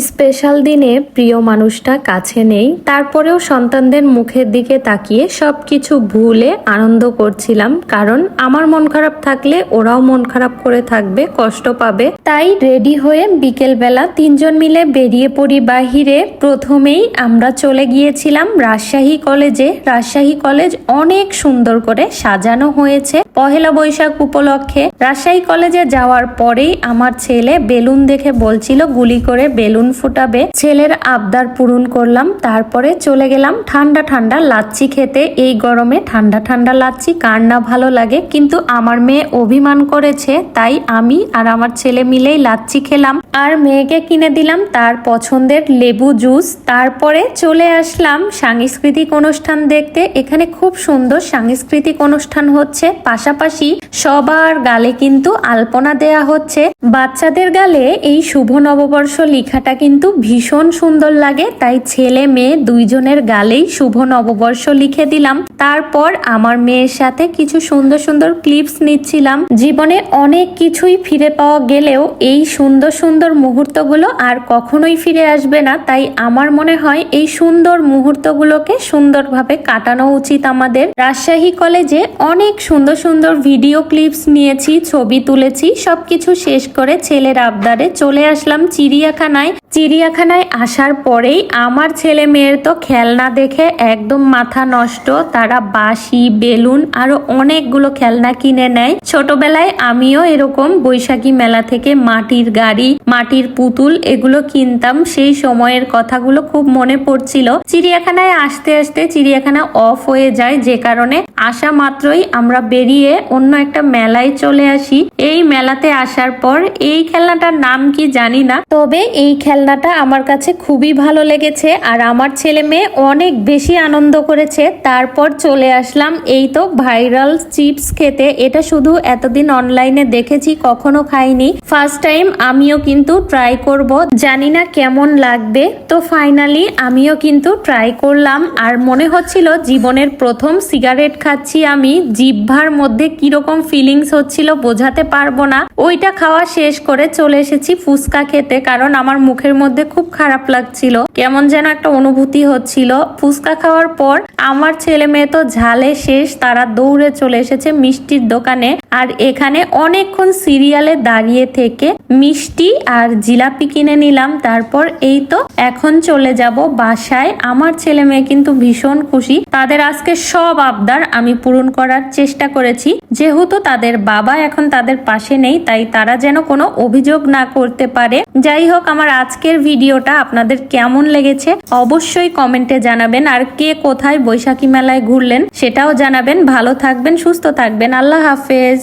Special দিনে প্রিয় মানুষটা কাছে নেই, তারপরেও সন্তানদের মুখের দিকে তাকিয়ে সবকিছু ভুলে আনন্দ করছিলাম, কারণ আমার মন খারাপ থাকলে ওরাও মন খারাপ করে থাকবে, কষ্ট পাবে। তাই রেডি হয়ে বিকেল বেলা তিনজন মিলে বেরিয়ে পড়ি বাহিরে। প্রথমেই আমরা চলে গিয়েছিলাম রাজশাহী কলেজে। রাজশাহী কলেজ অনেক সুন্দর করে সাজানো হয়েছে পহেলা বৈশাখ উপলক্ষে। রাজশাহী কলেজে যাওয়ার পরেই আমার ছেলে বেলুন দেখে বলছিল, গুলি করে বেলুন ফুটাবে। ছেলের আবদার পূরণ করলাম, তারপরে চলে গেলাম ঠান্ডা ঠান্ডা লাচ্ছি খেতে। এই গরমে ঠান্ডা ঠান্ডা লাচ্ছি, কার না ভালো লাগে। কিন্তু আমার মেয়ে অভিমান করেছে, তাই আমি আর আমার ছেলে মিলেই লাচ্ছি খেলাম। আর মেয়েকে কিনে দিলাম তার পছন্দের লেবু জুস। তারপরে চলে আসলাম সাংস্কৃতিক অনুষ্ঠান দেখতে। এখানে খুব সুন্দর সাংস্কৃতিক অনুষ্ঠান হচ্ছে। পাশাপাশি সবার গালে কিন্তু আলপনা দেয়া হচ্ছে। বাচ্চাদের গালে এই শুভ নববর্ষ লেখাটা কিন্তু ভীষণ সুন্দর লাগে, তাই ছেলে মেয়ে দুইজনের গালেই শুভ নববর্ষ লিখে দিলাম। তারপর আমার মেয়ের সাথে কিছু সুন্দর সুন্দর ক্লিপস নিচ্ছিলাম। জীবনে অনেক কিছুই ফিরে পাওয়া গেলেও এই সুন্দর সুন্দর মুহূর্তগুলো আর কখনোই ফিরে আসবে না, তাই আমার মনে হয় এই সুন্দর মুহূর্তগুলোকে সুন্দরভাবে কাটানো উচিত আমাদের। রাজশাহী কলেজে অনেক সুন্দর সুন্দর ভিডিও ক্লিপস নিয়েছি, ছবি তুলেছি, সবকিছু শেষ করে ছেলের আবদারে চলে আসলাম চিড়িয়াখানায়। চিড়িয়াখানায় আসার পরেই আমার ছেলে মেয়ের তো খেলনা দেখে একদম মাথা নষ্ট। তারা বাঁশি, বেলুন আরও অনেকগুলো খেলনা কিনে নেয়। ছোটবেলায় আমিও এরকম বৈশাখী মেলা থেকে মাটির গাড়ি, মাটির পুতুল এগুলো কিনতাম। সেই সময়ের কথাগুলো খুব মনে পড়ছিল। চিড়িয়াখানায় আসতে আসতে চিড়িয়াখানা অফ হয়ে যায় যে কারণে আসা মাত্রই আমরা বেরিয়ে অন্য একটা মেলায় চলে আসি। এই মেলাতে আসার পর এই খেলনাটার নাম কি জানি না। তবে এই খেলনাটা আমার কাছে খুবই ভালো লেগেছে আর আমার ছেলে মেয়ে অনেক বেশি আনন্দ করেছে। তারপর চলে আসলাম এই তো ভাইরাল চিপস খেতে। এটা শুধু এতদিন অনলাইনে দেখেছি, কখনো খাইনি। ফার্স্ট টাইম আমিও কিন্তু ট্রাই করব। জানি না কেমন লাগবে। তো ফাইনালি আমিও কিন্তু ট্রাই করলাম। আর মনে হচ্ছিল জীবনের প্রথম সিগারেট খাচ্ছি আমি, জিহ্বার মধ্যে কীরকম ফিলিংস হচ্ছিল বোঝাতে পারব না। ওইটা খাওয়া শেষ করে চলে এসেছি ফুচকা খেতে কারণ আমার মুখের মধ্যে খুব খারাপ লাগছিল। কেমন যেন একটা অনুভূতি হচ্ছিল। ফুচকা খাওয়ার পর আমার ছেলে মেয়ে তো ঝালে শেষ, তারা দৌড়ে চলে এসেছে মিষ্টির দোকানে। আর এখানে অনেকক্ষণ সিরিয়ালে দাঁড়িয়ে থেকে মিষ্টি আর জিলাপি কিনে নিলাম। তারপর এই তো, এখন চলে যাব বাসায়। আমার ছেলে মেয়ে কিন্তু ভীষণ খুশি। তাদের আজকে সব আবদার আমি পূরণ করার চেষ্টা করেছি। যেহেতু তাদের বাবা এখন তাদের পাশে নেই, তাই তারা যেন কোনো অভিযোগ না করতে পারে। যাই হোক, আমার আজকের ভিডিওটা আপনাদের কেমন লেগেছে অবশ্যই কমেন্টে জানাবেন। আর কে কোথায় বৈশাখী মেলায় ঘুরলেন সেটাও জানাবেন। ভালো থাকবেন, সুস্থ থাকবেন। আল্লাহ হাফেজ।